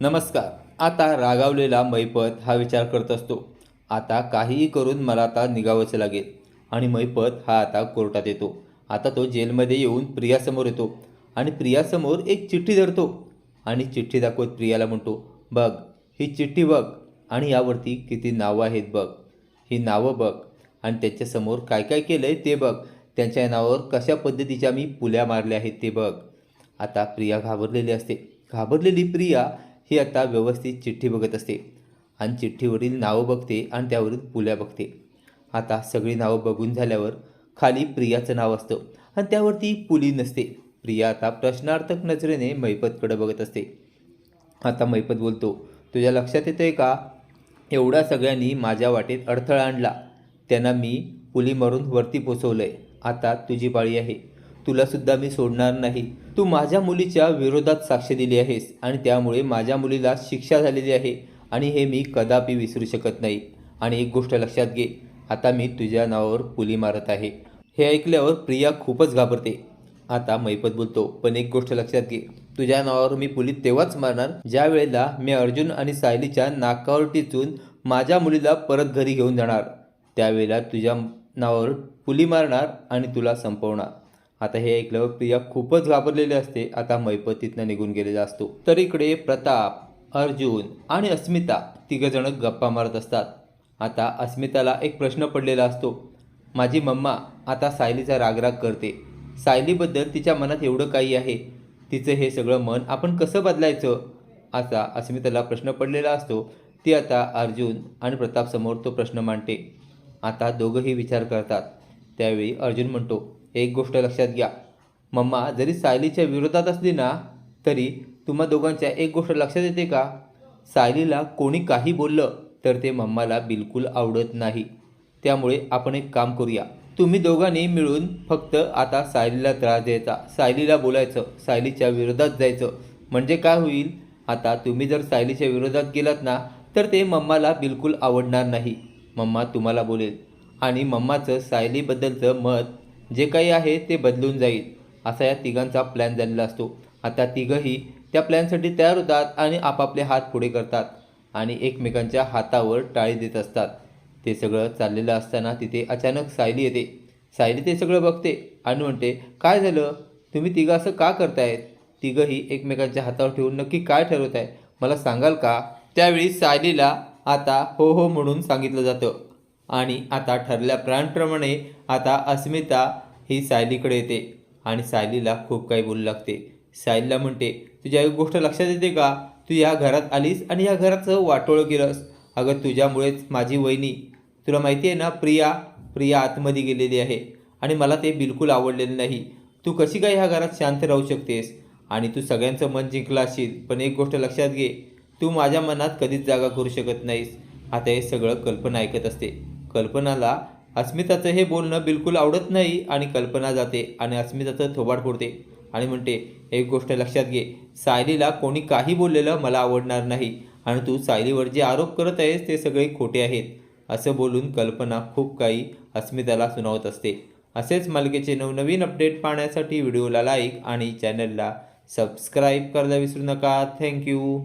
नमस्कार. आता रागावलेला मैपत हा विचार करत असतो. आता काहीही करून मला आता निघावंच लागेल. आणि मैपत हा आता कोर्टात येतो. आता तो जेलमध्ये येऊन प्रियासमोर येतो. आणि प्रियासमोर एक चिठ्ठी धरतो. आणि चिठ्ठी दाखवत प्रियाला म्हणतो बघ ही चिठ्ठी बघ. आणि यावरती किती नावं आहेत बघ. ही नावं बघ. आणि त्याच्यासमोर काय काय केलं आहे ते बघ. त्यांच्या नावावर कशा पद्धतीच्या मी पुल्या मारल्या आहेत ते बघ. आता प्रिया घाबरलेली असते. घाबरलेली प्रिया ही आता व्यवस्थित चिठ्ठी बघत असते. आणि चिठ्ठीवरील नावं बघते आणि त्यावरील पुल्या बघते. आता सगळी नावं बघून झाल्यावर खाली प्रियाचं नाव असतं आणि त्यावरती पुली नसते. प्रिया आता प्रश्नार्थक नजरेने मैपतकडे बघत असते. आता मैपत बोलतो तुझ्या लक्षात येतं आहे का? एवढा सगळ्यांनी माझ्या वाटेत अडथळा आणला. त्यांना मी पुली मारून वरती पोचवलं आहे आता तुझी पाळी आहे. तुलासुद्धा मी सोडणार नाही. तू माझ्या मुलीच्या विरोधात साक्ष दिली आहेस आणि त्यामुळे माझ्या मुलीला शिक्षा झालेली आहे आणि हे मी कदापि विसरू शकत नाही. आणि एक गोष्ट लक्षात घे आता मी तुझ्या नावावर पुली मारत आहे. हे ऐकल्यावर प्रिया खूपच घाबरते. आता मैपत बोलतो पण एक गोष्ट लक्षात घे तुझ्या नावावर मी पुली तेव्हाच मारणार ज्या वेळेला मी अर्जुन आणि सायलीच्या नाकावर टिचून माझ्या मुलीला परत घरी घेऊन जाणार. त्यावेळेला तुझ्या नावावर पुली मारणार आणि तुला संपवणार. आता हे ऐकलं प्रिया खूपच घाबरलेली असते. आता मैपत तिथनं निघून गेलेला असतो. तर इकडे प्रताप अर्जुन आणि अस्मिता तिघजण गप्पा मारत असतात. आता अस्मिताला एक प्रश्न पडलेला असतो. माझी मम्मा आता सायलीचा रागराग करते. सायलीबद्दल तिच्या मनात एवढं काही आहे. तिचं हे सगळं मन आपण कसं बदलायचं? असा अस्मिताला प्रश्न पडलेला असतो. ती आता अर्जुन आणि प्रतापसमोर तो प्रश्न मांडते. आता दोघंही विचार करतात. त्यावेळी अर्जुन म्हणतो एक गोष्ट लक्षात घ्या. मम्मा जरी सायलीच्या विरोधात असली ना तरी तुम्हा दोघांच्या एक गोष्ट लक्षात येते का? सायलीला कोणी काही बोललं तर ते मम्माला बिलकुल आवडत नाही. त्यामुळे आपण एक काम करूया. तुम्ही दोघांनी मिळून फक्त आता सायलीला त्रास द्यायचा. सायलीला बोलायचं सायलीच्या विरोधात जायचं. म्हणजे काय होईल? आता तुम्ही जर सायलीच्या विरोधात गेलात ना तर ते मम्माला बिलकुल आवडणार नाही. मम्मा तुम्हाला बोलेल. आणि मम्माचं सायलीबद्दलचं मत जे काही आहे ते बदलून जाईल असा या तिघांचा प्लॅन झालेला असतो. आता तिघंही त्या प्लॅनसाठी तयार होतात आणि आपापले हात पुढे करतात आणि एकमेकांच्या हातावर टाळी देत असतात. ते सगळं चाललेलं असताना तिथे अचानक सायली येते. सायली ते सगळं बघते आणि म्हणते काय झालं? तुम्ही तिघं असं का करतायत? तिघंही एकमेकांच्या हातावर ठेवून नक्की काय ठरवत आहे मला सांगाल का? त्यावेळी सायलीला आता हो हो म्हणून सांगितलं जातं. आणि आता ठरल्याप्रमाणे आता अस्मिता ही सायलीकडे येते आणि सायलीला खूप काही बोलू लागते. सायलीला म्हणते तुझ्या एक गोष्ट लक्षात येते का? तू या घरात आलीस आणि या घराचं वाटोळं केलंस. अगं तुझ्यामुळेच माझी वहिनी. तुला माहिती आहे ना प्रिया प्रिया आतमध्ये गेलेली आहे आणि मला ते बिलकुल आवडलेलं नाही. तू कशी काय ह्या घरात शांत राहू शकतेस? आणि तू सगळ्यांचं मन जिंकलं असशील पण एक गोष्ट लक्षात घे. तू माझ्या मनात कधीच जागा करू शकत नाहीस. आता हे सगळं कल्पना ऐकत असते. कल्पनाला अस्मिताचं हे बोलणं बिलकुल आवडत नाही आणि कल्पना जाते आणि अस्मिताचं थोबाड फोडते. आणि म्हणते एक गोष्ट लक्षात घे सायलीला कोणी काही बोललेलं मला आवडणार नाही आणि तू सायलीवर जे आरोप करत आहेस ते सगळे खोटे आहेत. असं बोलून कल्पना खूप काही अस्मिताला सुनावत असते. असेच मालिकेचे नवनवीन अपडेट पाहण्यासाठी व्हिडिओला लाईक आणि चॅनलला सबस्क्राईब करायला विसरू नका. थँक्यू.